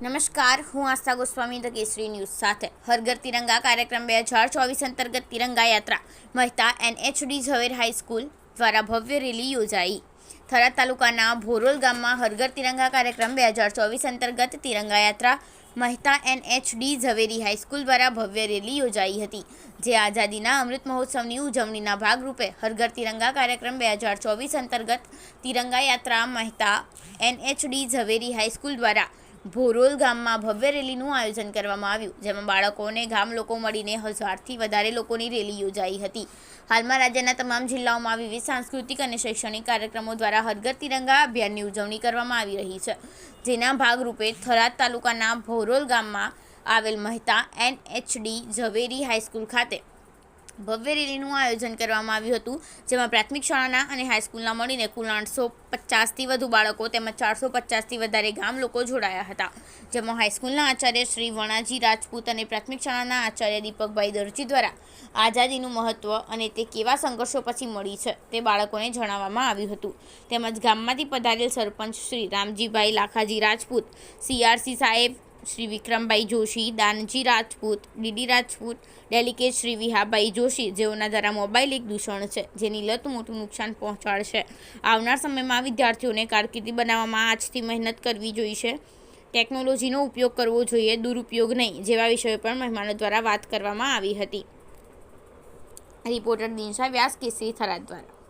નમસ્કાર, હું આસ્થા Goswami, the Kesari news સાથે. હરઘર તિરંગા કાર્યક્રમ બે હજાર ચોવીસ અંતર્ગત તિરંગા યાત્રા. મહેતા એનએચડી ઝવેર હાઈસ્કૂલ દ્વારા ભવ્ય રેલી યોજાઈ. થરાદ તાલુકાના ભોરોલ ગામમાં હરઘર તિરંગા કાર્યક્રમ બે હજાર ચોવીસ અંતર્ગત તિરંગા યાત્રા. મહેતા એનએચડી ઝવેરી હાઈસ્કૂલ દ્વારા ભવ્ય રેલી યોજાઈ હતી, જે આઝાદીના અમૃત મહોત્સવની ઉજવણીના ભાગરૂપે હરઘર તિરંગા કાર્યક્રમ બે હજાર ચોવીસ અંતર્ગત તિરંગા યાત્રા મહેતા એનએચડી ઝવેરી હાઈસ્કૂલ દ્વારા ભોરોલ ગામમાં ભવ્ય રેલીનું આયોજન કરવામાં આવ્યું, જેમાં બાળકો અને ગામ લોકો મળીને હજારથી વધારે લોકોની રેલી યોજાઈ હતી. હાલમાં રાજ્યના તમામ જિલ્લાઓમાં વિવિધ સાંસ્કૃતિક અને શૈક્ષણિક કાર્યક્રમો દ્વારા હરઘર તિરંગા અભિયાનની ઉજવણી કરવામાં આવી રહી છે. જેના ભાગરૂપે થરાદ તાલુકાના ભોરોલ ગામમાં આવેલ મહેતા એનએચડી ઝવેરી હાઈસ્કૂલ ખાતે ભવ્ય રેલીનું આયોજન કરવામાં આવ્યું હતું, જેમાં પ્રાથમિક શાળાના અને હાઈસ્કૂલના મળીને કુલ આઠસો પચાસથી વધુ બાળકો તેમજ ચારસો પચાસથી વધારે ગામ લોકો જોડાયા હતા. જેમાં હાઈસ્કૂલના આચાર્ય શ્રી વણાજી રાજપૂત અને પ્રાથમિક શાળાના આચાર્ય દીપકભાઈ દરજી દ્વારા આઝાદીનું મહત્ત્વ અને તે કેવા સંઘર્ષો પછી મળી છે તે બાળકોને જણાવવામાં આવ્યું હતું. તેમજ ગામમાંથી પધારેલ સરપંચ શ્રી રામજીભાઈ લાખાજી રાજપૂત સીઆરસી સાહેબ શ્રી વિક્રમભાઈ જોશી, દાનજી રાજપૂત, ડીડી રાજપૂત, ડેલિકેટ શ્રી વિહાભાઈ જોશી જેઓના દ્વારા મોબાઈલ એક દૂષણ છે, જેની લત મોટું નુકસાન પહોંચાડશે. આવનાર સમયમાં વિદ્યાર્થીઓને કારકિર્દી બનાવવામાં આજથી મહેનત કરવી જોઈશે. ટેકનોલોજીનો ઉપયોગ કરવો જોઈએ, દુરુપયોગ નહીં, જેવા વિષયો પર મહેમાનો દ્વારા વાત કરવામાં આવી હતી. રિપોર્ટર દિનશા વ્યાસ, કેસરી થરાદ દ્વારા.